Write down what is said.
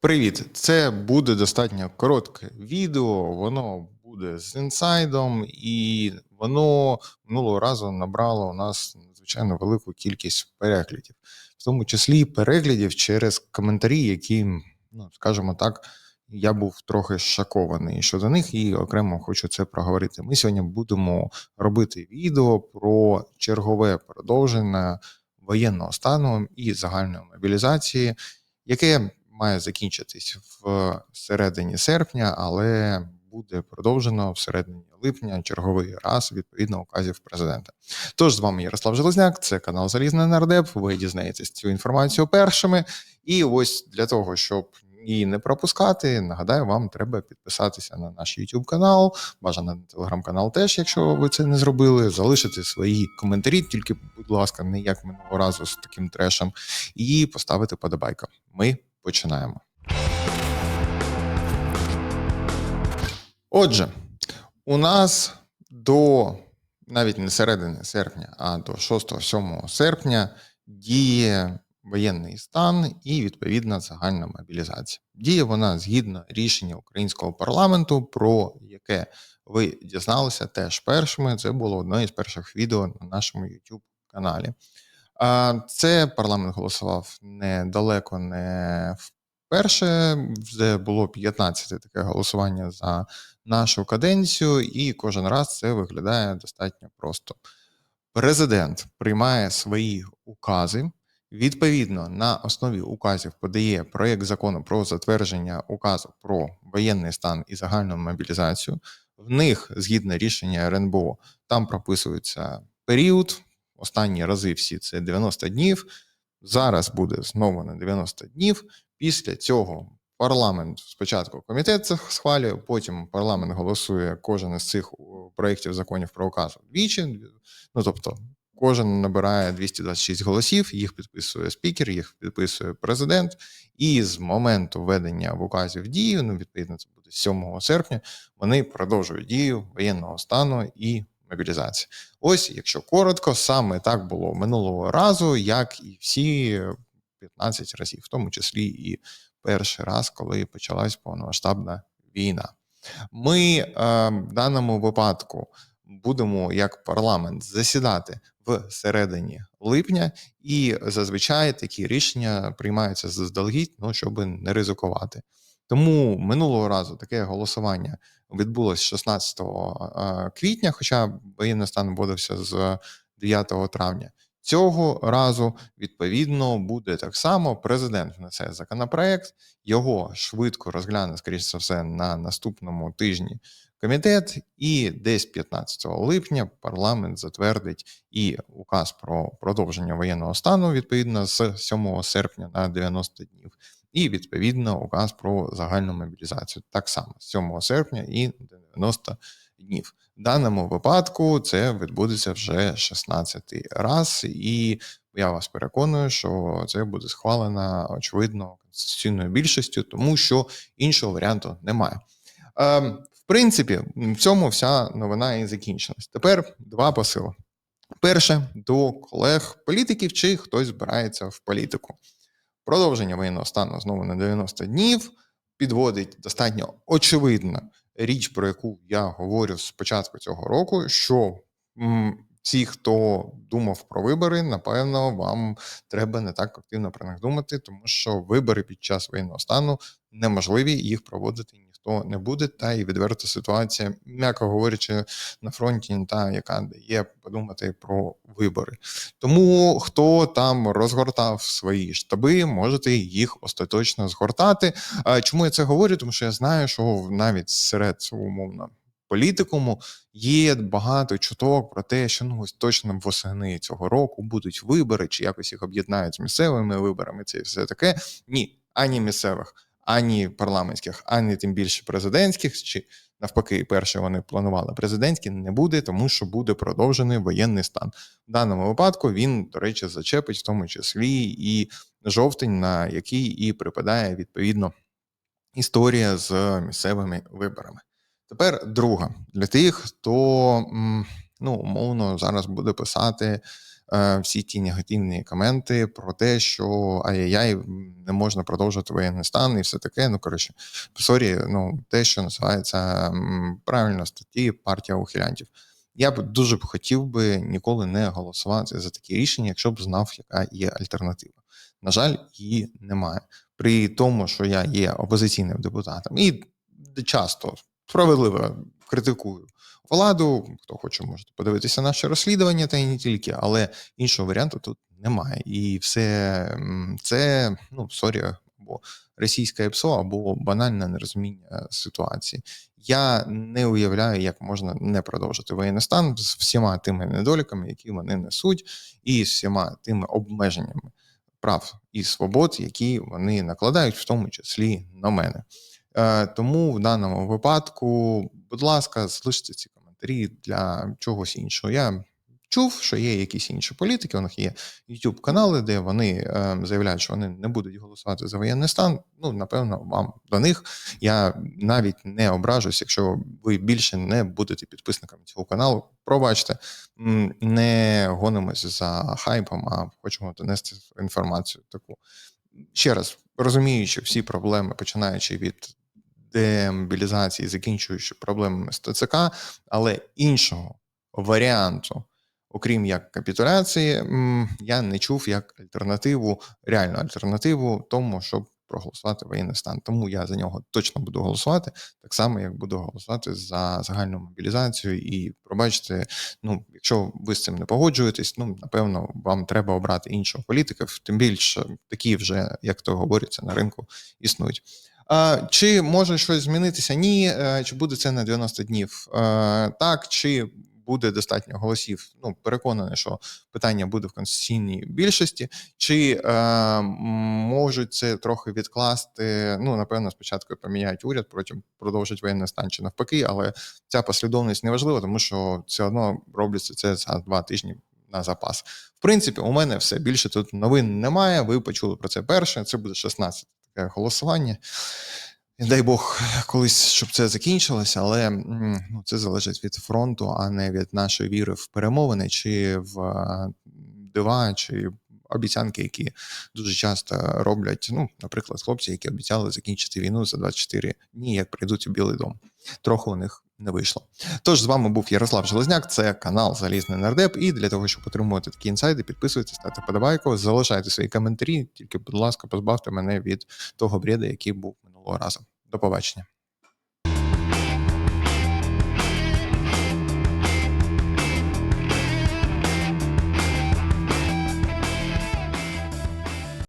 Привіт! Це буде достатньо коротке відео, воно буде з інсайдом, і воно минулого разу набрало у нас надзвичайно велику кількість переглядів, в тому числі переглядів через коментарі, які, ну скажімо так, я був трохи шокований щодо них, і окремо хочу це проговорити. Ми сьогодні будемо робити відео про чергове продовження воєнного стану і загальної мобілізації, яке має закінчитись в середині серпня, але буде продовжено в середині липня черговий раз відповідно указів президента. Тож з вами Ярослав Железняк, це канал Залізний Нардеп. Ви дізнаєтесь цю інформацію першими. І ось для того, щоб її не пропускати, нагадаю, вам треба підписатися на наш YouTube канал, бажано на телеграм-канал теж, якщо ви це не зробили, залишити свої коментарі, тільки, будь ласка, не як минулого разу з таким трешем, і поставити подобайка. Ми починаємо. Отже, у нас до навіть не середини серпня, а до 6-7 серпня діє воєнний стан і відповідна загальна мобілізація. Діє вона згідно рішення українського парламенту, про яке ви дізналися теж першими. Це було одне із перших відео на нашому YouTube каналі. Це парламент голосував недалеко не вперше. Вже було 15 таке голосування за нашу каденцію, і кожен раз це виглядає достатньо просто. Президент приймає свої укази. Відповідно, на основі указів подає проєкт закону про затвердження указу про воєнний стан і загальну мобілізацію. В них, згідно рішення РНБО, там прописується період. Останні рази всі це 90 днів. Зараз буде знову на 90 днів. Після цього парламент спочатку комітет це схвалює, потім парламент голосує кожен із цих проєктів законів про указ двічі. Ну тобто Кожен набирає 226 голосів, їх підписує спікер, їх підписує президент. І з моменту введення в указі в дію, ну відповідно, це буде 7 серпня. Вони продовжують дію воєнного стану і мобілізації. Ось, якщо коротко, саме так було минулого разу, як і всі 15 разів, в тому числі і перший раз, коли почалась повномасштабна війна. Ми е, в даному випадку будемо як парламент засідати в середині липня, і зазвичай такі рішення приймаються заздалегідь, ну щоб не ризикувати. Тому минулого разу таке голосування відбулося 16 квітня, хоча воєнний стан вводився з 9 травня. Цього разу відповідно буде так само. Президент внесе законопроект, його швидко розгляне, скоріш за все, на наступному тижні комітет, і десь 15 липня парламент затвердить і указ про продовження воєнного стану відповідно з 7 серпня на 90 днів, і відповідно указ про загальну мобілізацію так само з 7 серпня і 90 днів. В даному випадку це відбудеться вже 16-й раз, і я вас переконую, що це буде схвалено очевидно конституційною більшістю, тому що іншого варіанту немає. Принципі, в цьому вся новина і закінчилась. Тепер два посили. Перше до колег політиків, чи хтось збирається в політику. Продовження воєнного стану знову на 90 днів підводить достатньо очевидна річ, про яку я говорю з початку цього року, що ті, хто думав про вибори, напевно, вам треба не так активно про них думати, тому що вибори під час воєнного стану неможливі їх проводити ніхто не буде. Та і відверта ситуація, м'яко говорячи, на фронті, та яка дає подумати про вибори. Тому хто там розгортав свої штаби, можете їх остаточно згортати. Чому я це говорю? Тому що я знаю, що навіть серед умовно. Політикуму є багато чуток про те, що ну точно восени цього року будуть вибори, чи якось їх об'єднають з місцевими виборами. Це все таке. Ні, ані місцевих, ані парламентських, ані тим більше президентських, чи навпаки, перше вони планували президентські, не буде, тому що буде продовжений воєнний стан. В даному випадку він, до речі, зачепить в тому числі і жовтень, на який і припадає відповідно історія з місцевими виборами. Тепер друга для тих, хто ну умовно зараз буде писати всі ті негативні коменти про те, що ай-яй, м, не можна продовжувати воєнний стан і все таке. Ну коротше, сорі, ну те, що називається правильно статті партія ухилянтів. Я б дуже б хотів би ніколи не голосувати за такі рішення, якщо б знав, яка є альтернатива. На жаль, її немає. При тому, що я є опозиційним депутатом і часто справедливо критикую владу. Хто хоче, можете подивитися наше розслідування, та й не тільки, але іншого варіанту тут немає. І все це, ну, сорі, або російське ПСО, або банальне нерозуміння ситуації. Я не уявляю, як можна не продовжити воєнний стан з всіма тими недоліками, які вони несуть, і з всіма тими обмеженнями прав і свобод, які вони накладають, в тому числі на мене. Е, Тому в даному випадку, будь ласка, залиште ці коментарі для чогось іншого. Я чув, що є якісь інші політики, у них є youtube канали, де вони е, заявляють, що вони не будуть голосувати за воєнний стан. Ну, напевно, вам до них я навіть не ображусь, якщо ви більше не будете підписниками цього каналу. Пробачте, не гонимося за хайпом, а хочемо донести інформацію таку. Ще раз розуміючи всі проблеми, починаючи від демобілізації, закінчуючи проблемами з ТЦК, але іншого варіанту, окрім як капітуляції, я не чув як альтернативу, реальну альтернативу тому, щоб проголосувати воєнний стан. Тому я за нього точно буду голосувати, так само як буду голосувати за загальну мобілізацію. І пробачте, ну якщо ви з цим не погоджуєтесь, ну напевно, вам треба обрати іншого політика. Тим більше такі вже, як то говориться, на ринку існують. Чи може щось змінитися? Ні. Е, Чи буде це на 90 днів? Е, Так, чи буде достатньо голосів? Ну, переконаний, що питання буде в конституційній більшості. Чи е, можуть це трохи відкласти? Ну, напевно, спочатку поміняють уряд, потім продовжать воєнний стан чи навпаки, але ця послідовність не важлива, тому що все одно робляться це за два тижні на запас. В принципі, у мене все більше тут новин немає. Ви почули про це перше. Це буде 16 таке голосування. Дай Бог колись, щоб це закінчилося, але ну, це залежить від фронту, а не від нашої віри в перемовини чи в е, дива, чи обіцянки, які дуже часто роблять. Ну, наприклад, хлопці, які обіцяли закінчити війну за 24 дні, як прийдуть у Білий дом. Трохи у них не вийшло. Тож з вами був Ярослав Железняк, це канал Залізний Нардеп. І для того, щоб отримувати такі інсайди, підписуйтесь, ставте подобайку, залишайте свої коментарі. Тільки, будь ласка, позбавте мене від того бреда, який був минулого разу. До побачення.